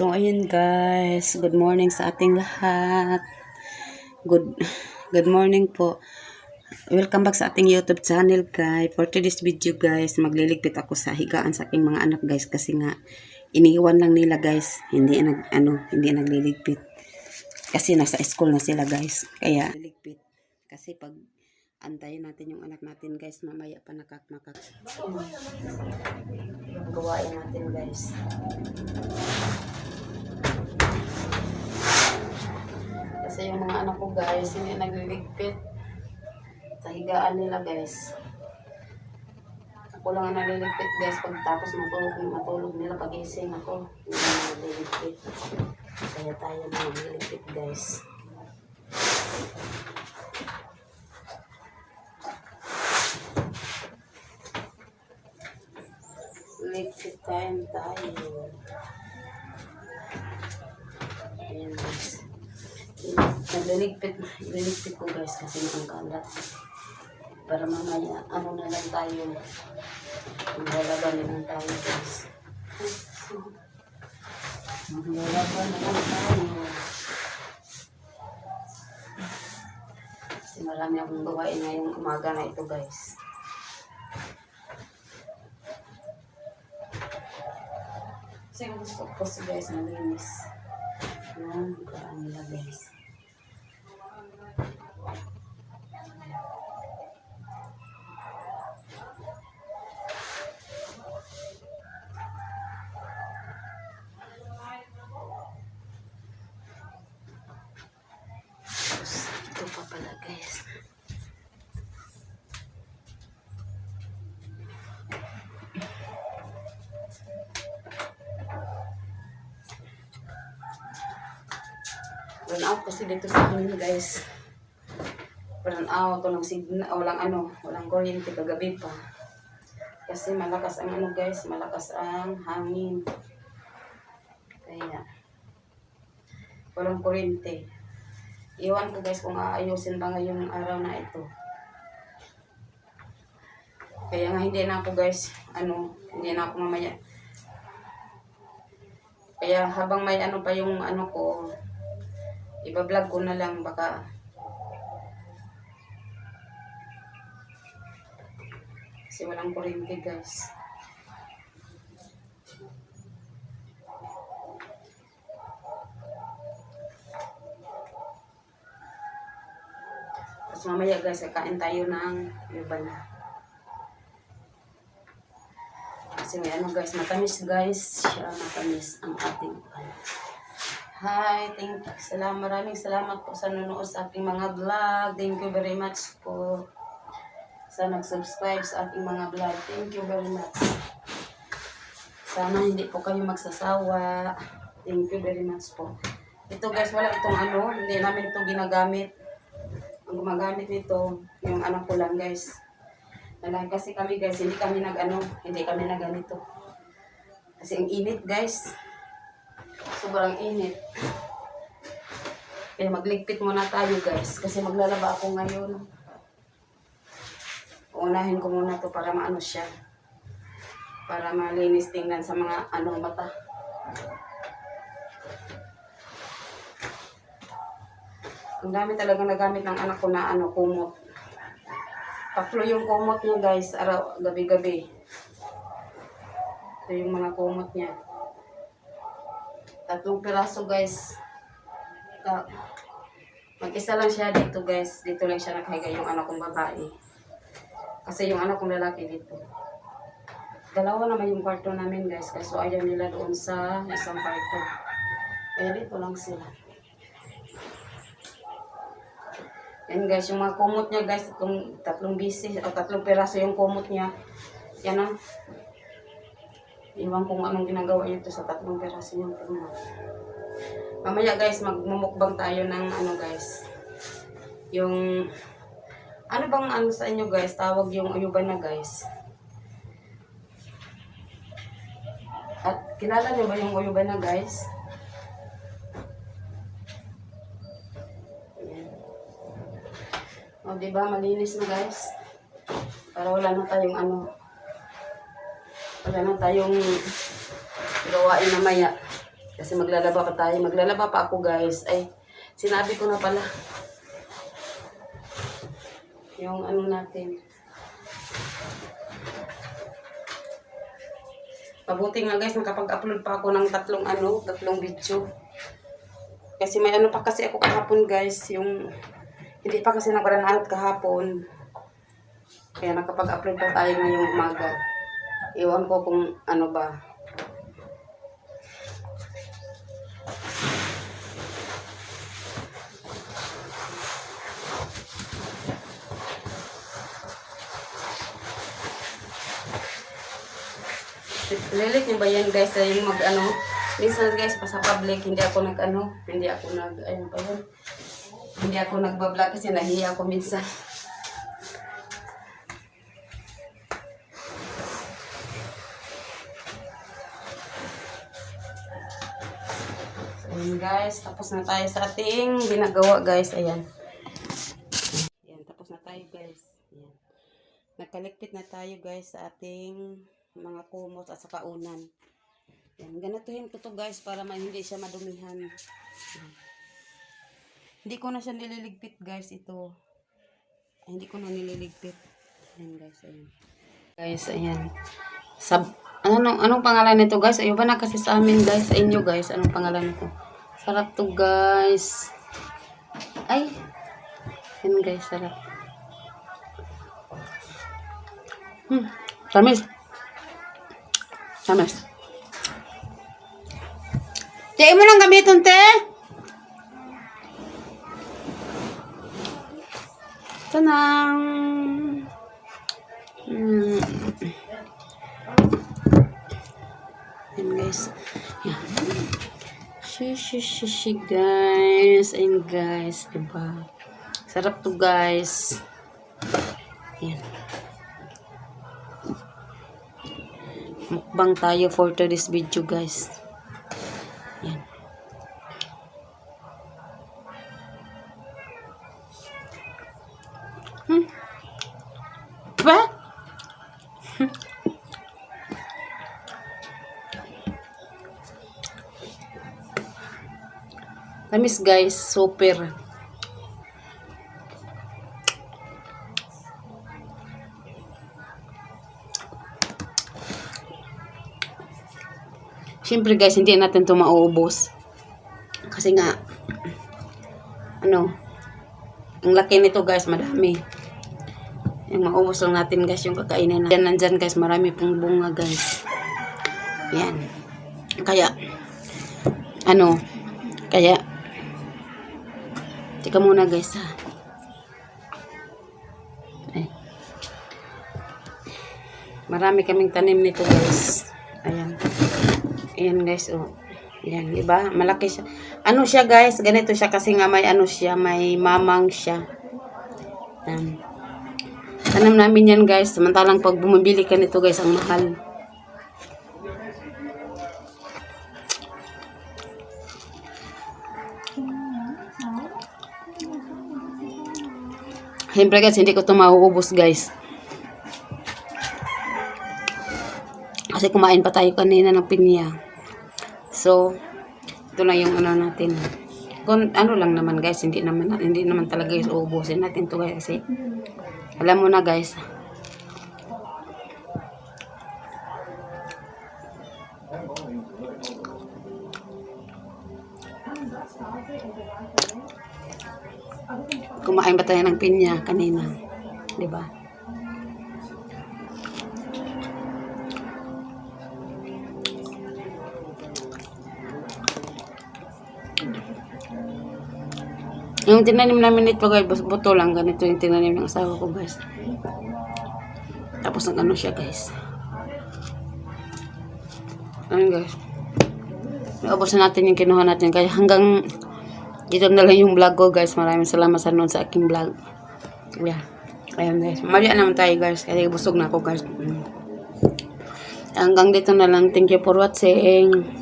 So, ayun guys. Good morning sa ating lahat. Good good morning po. Welcome back sa ating YouTube channel guys. For today's video guys, magliligpit ako sa higaan sa aking mga anak guys kasi nga iniwan lang nila guys. Hindi nag ano, hindi nagliligpit. Kasi nasa school na sila guys. Kaya liligpit. Kasi pag antayin natin yung anak natin guys, mamaya pa nakak nakak. Yung gawain natin guys. Anak ko guys, hindi nagliligpit sa higaan nila guys. Ako lang ang nagliligpit guys pagtapos matulog, matulog nila pagising ako. Hindi na nagliligpit. Kaya tayo na nagliligpit guys. Ligpit time tayo. Ayan guys. Nagliligpit, nagliligpit ko guys kasi ang kalat. Para mamaya, ano na lang tayo. Maglalaban na lang tayo guys. Maglalaban na lang tayo. Kasi marami akong gawain ngayong umaga na ito guys. Kasi gusto ko guys malinis. Yan, nila guys. Tapos, ito pa pala guys. Run out kasi dito sa amin guys. Run out, walang signal, walang ano, walang kuryente kagabi pa. Kasi malakas ang ano guys, malakas ang hangin. Kaya, walang kuryente. Iwan ko guys kung aayusin ba ngayong araw na ito. Kaya nga hindi na ako guys, ano, hindi na ako mamaya. Kaya habang may ano pa yung ano ko, iba-vlog ko na lang baka kasi walang kuryente guys. Tapos mamaya guys, kakain tayo ng iba na. Kasi may ano guys, matamis guys. Siya matamis ang ating ano. Hi, thank you. Salamat, maraming salamat po sa nanonood sa aking mga vlog. Thank you very much po sa nag-subscribe sa aking mga vlog. Thank you very much. Sana hindi po kayo magsasawa. Thank you very much po. Ito guys, wala itong ano, hindi namin ito ginagamit. Ang gumagamit nito, yung anak ko lang guys. Nalang kasi kami guys, hindi kami nag ano, hindi kami nag ganito. Kasi ang init guys. Sobrang init. Kaya magligpit muna tayo guys. Kasi maglalaba ako ngayon. Unahin ko muna to para maano siya. Para malinis tingnan sa mga anong mata. Ang dami talaga nagamit ng anak ko na ano, kumot. Tatlo yung kumot niya guys, araw, gabi-gabi. Ito yung mga kumot niya. Tatlong piraso guys. Ta Mag-isa lang siya dito guys. Dito lang siya nakahiga yung anak kong babae. Kasi yung anak kong lalaki dito. Dalawa naman yung kwarto namin guys. Kaso ayaw nila doon sa isang kwarto. Kaya dito lang sila. Yan guys, yung mga kumot niya guys, itong tatlong bisis, o tatlong piraso yung kumot niya. Yan ah. Iwan kung anong ginagawa niya to sa tatlong piraso niyang kumot. Mamaya guys, magmumukbang tayo ng ano guys. Yung, ano bang ano sa inyo guys, tawag yung uyuban na guys. At kilala niyo ba yung uyuban na guys? O, di ba? Malinis na, guys. Para wala na tayong ano. Wala na tayong gawain na maya. Kasi maglalaba pa tayo. Maglalaba pa ako guys. Ay, sinabi ko na pala. Yung ano natin. Mabuti nga guys, nakapag-upload pa ako ng tatlong ano, tatlong video. Kasi may ano pa kasi ako kahapon guys, yung hindi pa kasi nag-run out kahapon. Kaya nakapag-upload pa tayo ngayong umaga. Iwan ko kung ano ba. Lilik niyo ba yan guys yung mag ano minsan guys pa sa public hindi ako nag ano hindi ako nag ayun pa yun hindi ako nagbablog kasi nahiya ako minsan So, guys, tapos na tayo sa ating ginagawa guys. Ayan. Ayan, tapos na tayo guys. Ayan. Nagkalikpit na tayo guys sa ating mga kumot at saka unan. Ayan, ganatuhin ko to guys para hindi siya madumihan. Ayan. Hindi ko na siya nililigpit guys ito. Ay, hindi ko na nililigpit. Ayan guys, ayan. Guys, ayan. Sab anong, anong pangalan nito guys? Ayun ba na kasi sa amin guys? Sa inyo guys, anong pangalan nito? Sarap to guys. Ay. Ayan guys, sarap. Hmm. Tamis. Tamis. Tiyain mo lang gamiton, te. Tanang. Hmm. Ayan guys. Ayan. Shi, shi, shi, shi, guys. Ayan guys. Diba? Sarap to guys. Ayan. Mukbang tayo for today's video guys. Tamis guys, super. Siyempre guys, hindi natin ito mauubos. Kasi nga, ano, ang laki nito guys, madami. Yung maubos lang natin guys, yung kakainin natin. Yan nandyan guys, marami pong bunga guys. Yan. Kaya, ano, kaya, tika muna guys ha. Ay. Marami kaming tanim nito guys. Ayan. Ayan guys, oh. Ayan, di? Malaki siya. Ano siya guys? Ganito siya kasi nga may ano siya, may mamang siya. Ayan. Tanam namin yan guys. Samantalang pag bumibili ka nito guys, ang mahal. Siyempre guys, hindi ko ito mauubos guys. Kasi kumain pa tayo kanina ng pinya. So, ito na yung ano natin. Kung ano lang naman guys, hindi naman hindi naman talaga guys uubusin natin to guys kasi alam mo na guys. Kumain ba tayo ng pinya kanina? 'Di ba? Yung tinanim namin nito guys, buto lang. Ganito yung tinanim ng asawa ko guys. Tapos ang ano siya guys. Ayun guys. Naubos na natin yung kinuha natin. Kaya hanggang dito na lang yung vlog ko guys. Maraming salamat sa noon sa aking vlog. Yeah. Ayun guys. Mali naman tayo guys. Kasi busog na ako guys. Hanggang dito na lang. Thank you for watching.